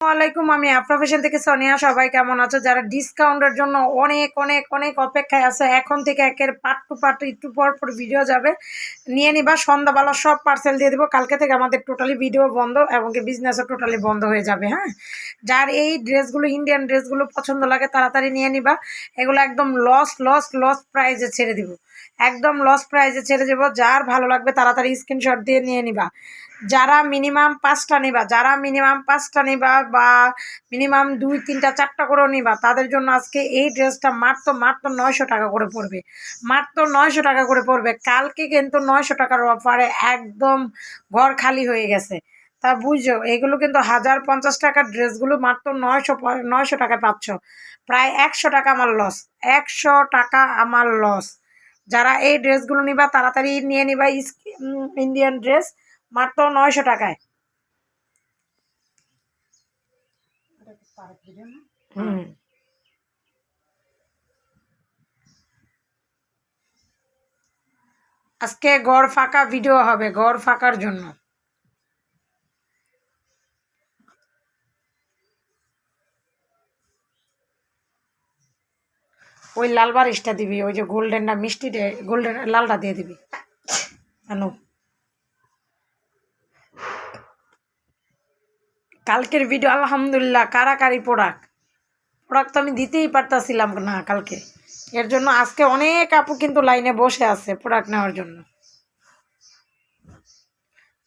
আসসালামাইকুম আমি আফরা ফ্যাশন থেকে সোনিয়া। সবাই কেমন আছো? যারা ডিসকাউন্টের জন্য অনেক অনেক অনেক অপেক্ষায় আছে, এখন থেকে একের পার্ট টু পার্ট একটু পর পর ভিডিও যাবে। নিয়ে নিবা, সন্ধ্যাবেলা সব পার্সেল দিয়ে দেবো। কালকে থেকে আমাদের টোটালি ভিডিও বন্ধ, এবং কি বিজনেসও টোটালি বন্ধ হয়ে যাবে হ্যাঁ? যার এই ড্রেসগুলো ইন্ডিয়ান ড্রেসগুলো পছন্দ লাগে, তাড়াতাড়ি নিয়ে নিবা। এগুলো একদম লস লস লস প্রাইজে ছেড়ে দিব। একদম লস প্রাইজে ছেড়ে দেবো। যার ভালো লাগবে তাড়াতাড়ি স্ক্রিনশট দিয়ে নিয়ে নিবা। যারা মিনিমাম পাঁচটা নিবা, যারা মিনিমাম পাঁচটা নিবা বা মিনিমাম দুই, তিনটা, চারটা করেও নিবা, তাদের জন্য আজকে এই ড্রেসটা মাত্র মাত্র নয়শো টাকা করে পড়বে। মাত্র নয়শো টাকা করে পড়বে। কালকে কিন্তু নয়শো টাকার অফারে একদম ঘর খালি হয়ে গেছে। তা বুঝছ, এগুলো কিন্তু হাজার পঞ্চাশ টাকার ড্রেসগুলো মাত্র নয়শো নয়শো টাকায় পাচ্ছ। প্রায় একশো টাকা আমার লস একশো টাকা আমার লস যারা এই ড্রেসগুলো নিবা, তাড়াতাড়ি নিয়ে নিবা ইন্ডিয়ান ড্রেস মাত্র নয়শো টাকায়। হুম। আজকে গড় ফাঁকা ভিডিও হবে গড় ফাঁকার জন্য। ওই লাল বারিশটা দিবি, ওই যে গোল্ডেনটা মিষ্টিটা গোল্ডেন লালটা দিয়ে দিবি। আনু। কালকের ভিডিও আলহামদুলিল্লাহ, কারাকারি প্রোডাক্ট প্রোডাক্ট তো আমি দিতেই পারতাছিলাম না কালকে। এর জন্য আজকে অনেক আপু কিন্তু লাইনে বসে আছে প্রোডাক্ট নেওয়ার জন্য।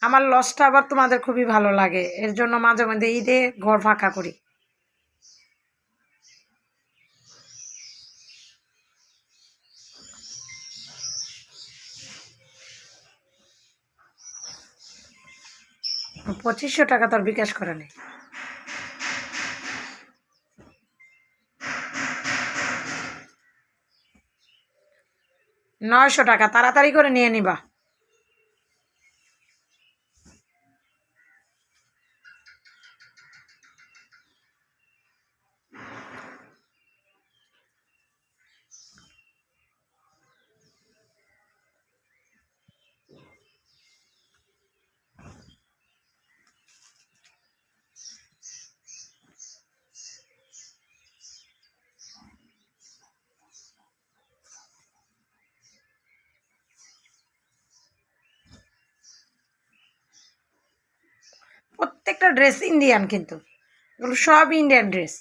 আমার লসটা আবার তোমাদের খুবই ভালো লাগে। এর জন্য মাঝে মাঝে ঈদে ঘর ফাঁকা করি। পঁচিশশো টাকা তোর বিকাশ করে নেই। নয়শো টাকা তাড়াতাড়ি করে নিয়ে নিবা। প্রত্যেকটা ড্রেস ইন্ডিয়ান কিন্তু। এগুলো সব ইন্ডিয়ান ড্রেস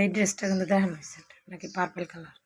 এই ড্রেসটা কিন্তু দেখানো হয়েছে নাকি পার্পল কালার